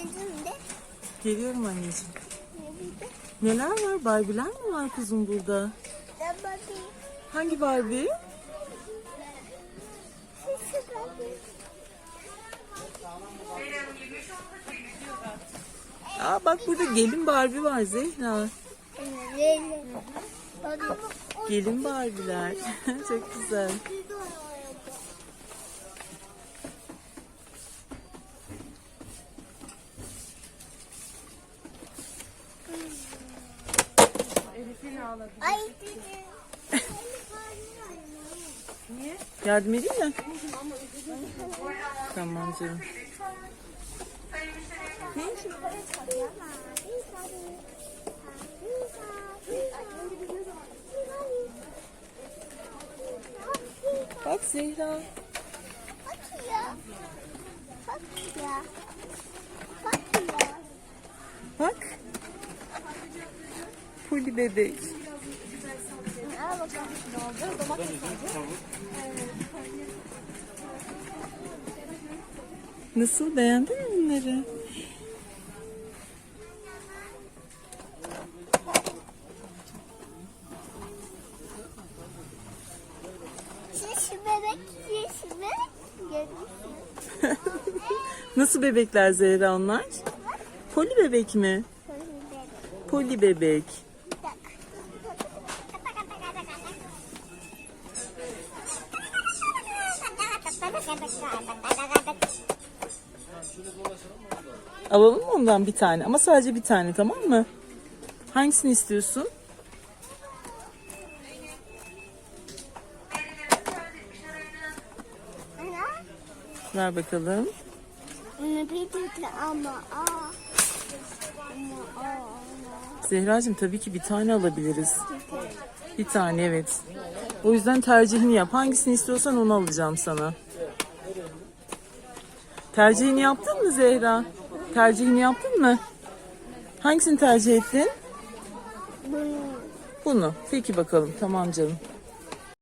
Dedim de. Geliyorum anneciğim. Neler var? Barbie'ler mi var kızım burada? Bakayım. Hangi Barbie? Aa bak burada gelin Barbie var Zehra. Gelin Barbie'ler. Çok güzel. Ay. Yardım edeyim mi? Tamam canım. Bak Zehra. Bak ya. Bak ya. Bak ya. Bak. Puli bebek. Al bakalım. Nasıl beğendin mi bunları? Şiş bebek, şiş bebek. Nasıl bebekler Zehra onlar? Poli bebek mi? Poli bebek. Alalım mı ondan bir tane? Ama sadece bir tane tamam mı? Hangisini istiyorsun? Ver bakalım. Zehracığım tabii ki bir tane alabiliriz. Bir tane evet. O yüzden tercihini yap. Hangisini istiyorsan onu alacağım sana. Tercihini yaptın mı Zehra? Tercihini yaptın mı? Hangisini tercih ettin? Bunu. Bunu. Peki bakalım. Tamam canım.